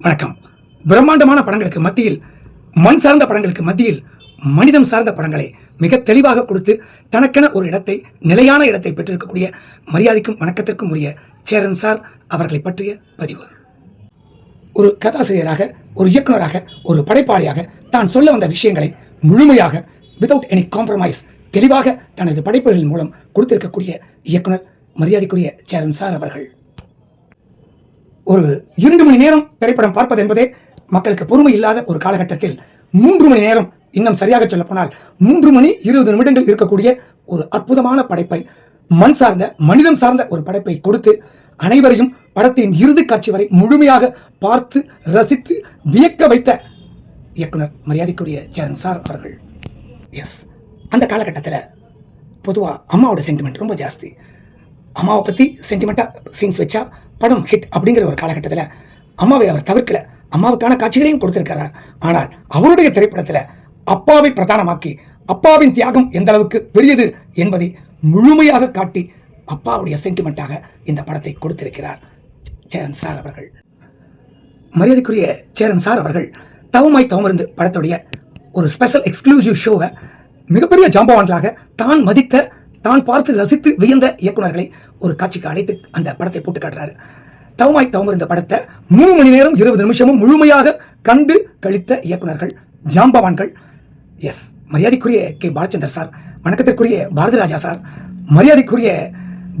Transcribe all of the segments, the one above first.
வணக்கம். பிரம்மாண்டமான படங்களுக்கு மத்தியில் மண் சார்ந்த படங்களுக்கு மத்தியில் மனிதம் சார்ந்த படங்களை மிக தெளிவாக கொடுத்து தனக்கென ஒரு இடத்தை நிலையான இடத்தை பெற்றிருக்கக்கூடிய மரியாதைக்கும் வணக்கத்திற்கும் உரிய சேரன் சார் அவர்களை பற்றிய பதிவு. ஒரு கதாசிரியராக ஒரு இயக்குனராக ஒரு படைப்பாளியாக தான் சொல்ல வந்த விஷயங்களை முழுமையாக வித்தவுட் எனி காம்ப்ரமைஸ் தெளிவாக தனது படைப்புகளின் மூலம் கொடுத்திருக்கக்கூடிய இயக்குனர் மரியாதைக்குரிய சேரன் சார் அவர்கள். ஒரு இரண்டு மணி நேரம் திரைப்படம் பார்ப்பது என்பதே மக்களுக்கு பொறுமை இல்லாத ஒரு காலகட்டத்தில் மூன்று மணி நேரம் இன்னும் சரியாக சொல்லப்போனால் மூன்று மணி இருபது நிமிடங்கள் இருக்கக்கூடிய ஒரு அற்புதமான படைப்பை மண் சார்ந்த மனிதம் சார்ந்த ஒரு படைப்பை கொடுத்து அனைவரையும் படத்தின் இறுதி காட்சி வரை முழுமையாக பார்த்து ரசித்து வியக்க வைத்த இயக்குனர் மரியாதைக்குரிய சேரன் சார் அவர்கள். எஸ் அந்த காலகட்டத்தில் பொதுவாக அம்மாவோட சென்டிமெண்ட் ரொம்ப ஜாஸ்தி. அம்மாவை பற்றி சென்டிமெண்ட்டாக சீன்ஸ் வச்சா படம் ஹிட் அப்படிங்கிற ஒரு காலகட்டத்தில் அம்மாவை அவர் தவிர்க்கல. அம்மாவுக்கான காட்சிகளையும் கொடுத்திருக்கிறார் ஆனால் அவருடைய திரைப்படத்தில் அப்பாவை பிரதானமாக்கி அப்பாவின் தியாகம் எந்த அளவுக்கு பெரியது என்பதை முழுமையாக காட்டி அப்பாவுடைய சென்டிமெண்ட்டாக இந்த படத்தை கொடுத்திருக்கிறார் சேரன் சார் அவர்கள். மரியாதைக்குரிய சேரன் சார் அவர்கள் தவமாய் தவமருந்து படத்துடைய ஒரு ஸ்பெஷல் எக்ஸ்க்ளூசிவ் ஷோவை மிகப்பெரிய ஜாம்பவான்களாக தான் மதித்த தான் பார்த்து ரசித்து வியந்த இயக்குனர்களை ஒரு காட்சிக்கு அழைத்து அந்த படத்தை போட்டு காட்டுறாரு. தவமாய் தவமருந்த படத்தை மூணு மணி நேரம் இருபது நிமிஷமும் முழுமையாக கண்டு கழித்த இயக்குனர்கள் ஜாம்பவான்கள். எஸ் மரியாதைக்குரிய கே. பாலச்சந்தர் சார் வணக்கத்திற்குரிய பாரதிராஜா சார் மரியாதைக்குரிய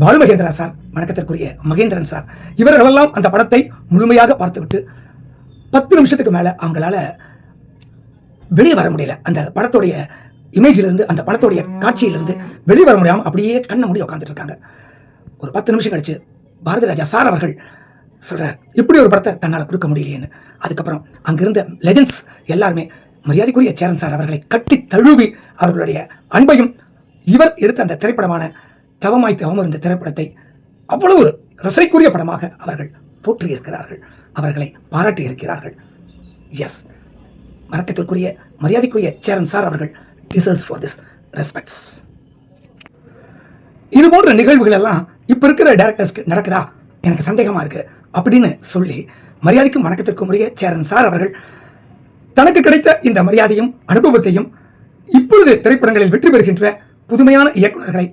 பாலு மகேந்திரா சார் வணக்கத்திற்குரிய மகேந்திரன் சார் இவர்களெல்லாம் அந்த படத்தை முழுமையாக பார்த்துவிட்டு பத்து நிமிஷத்துக்கு மேலே அவங்களால வெளியே வர முடியல. அந்த படத்துடைய இமேஜிலிருந்து அந்த படத்துடைய காட்சியிலிருந்து வெளியே வர முடியாமல் அப்படியே கண்ணை மூடி உட்காந்துட்டு இருக்காங்க. ஒரு பத்து நிமிஷம் கழிச்சு பாரதி ராஜா சார் அவர்கள் சொல்கிறார் இப்படி ஒரு படத்தை தன்னால் கொடுக்க முடியலையேன்னு. அதுக்கப்புறம் அங்கிருந்த லெஜண்ட்ஸ் எல்லாருமே மரியாதைக்குரிய சேரன் சார் அவர்களை கட்டி தழுவி அவர்களுடைய அன்பையும் இவர் எடுத்த அந்த திரைப்படமான தவமாய் தவம் இருந்த திரைப்படத்தை அவ்வளவு ரசனைக்குரிய படமாக அவர்கள் போற்றியிருக்கிறார்கள். அவர்களை பாராட்டியிருக்கிறார்கள். எஸ் வணக்கத்திற்குரிய மரியாதைக்குரிய சேரன் சார் அவர்கள் டிசர்ஸ் ஃபார் திஸ் ரெஸ்பெக்ட்ஸ் இது போன்ற நிகழ்வுகள் எல்லாம் இப்போ இருக்கிற டேரக்டர்ஸ்க்கு நடக்குதா? எனக்கு சந்தேகமாக இருக்கு. அப்படின்னு சொல்லி மரியாதைக்கும் வணக்கத்திற்கும் உரிய சேரன் சார் அவர்கள் தனக்கு கிடைத்த இந்த மரியாதையும் அனுபவத்தையும் இப்பொழுது திரைப்படங்களில் வெற்றி பெறுகின்ற புதுமையான இயக்குநர்களை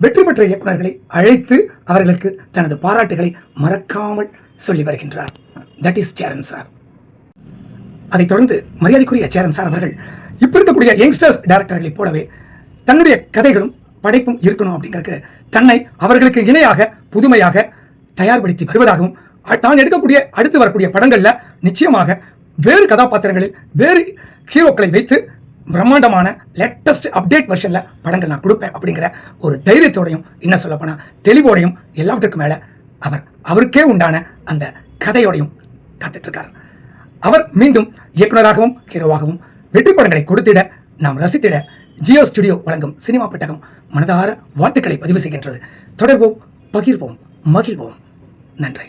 வெற்றி பெற்ற இயக்குனர்களை அழைத்து அவர்களுக்கு தனது பாராட்டுகளை மறக்காமல் சொல்லி வருகின்றார். தட் இஸ் சேரன் சார் அதைத் தொடர்ந்து மரியாதைக்குரிய சேரன் சார் அவர்கள் இப்போ இருக்கக்கூடிய யங்ஸ்டர்ஸ் டேரக்டர்களை போலவே தன்னுடைய கதைகளும் படைப்பும் இருக்கணும் அப்படிங்கிறதுக்கு தன்னை அவர்களுக்கு இணையாக புதுமையாக தயார்படுத்தி வருவதாகவும் தான் எடுக்கக்கூடிய அடுத்து வரக்கூடிய படங்களில் நிச்சயமாக வேறு கதாபாத்திரங்களில் வேறு ஹீரோக்களை வைத்து பிரம்மாண்டமான லேட்டஸ்ட் அப்டேட் வெர்ஷனில் படங்கள் நான் கொடுப்பேன் அப்படிங்கிற ஒரு தைரியத்தோடையும் என்ன சொல்லப்போனால் தெளிவோடையும் எல்லாவற்றுக்கும் மேலே அவர் அவருக்கே உண்டான அந்த கதையோடையும் காத்துட்ருக்கார் அவர் மீண்டும் இயக்குனராகவும் ஹீரோவாகவும் வெற்றி படங்களை கொடுத்திட நாம் ரசித்திட ஜியோ ஸ்டுடியோ வழங்கும் சினிமா பெட்டகம் மனதார வாழ்த்துக்களை பதிவு செய்கின்றது. தொடர்போம் பகிர்வோம் மகிழ்வோம். நன்றி.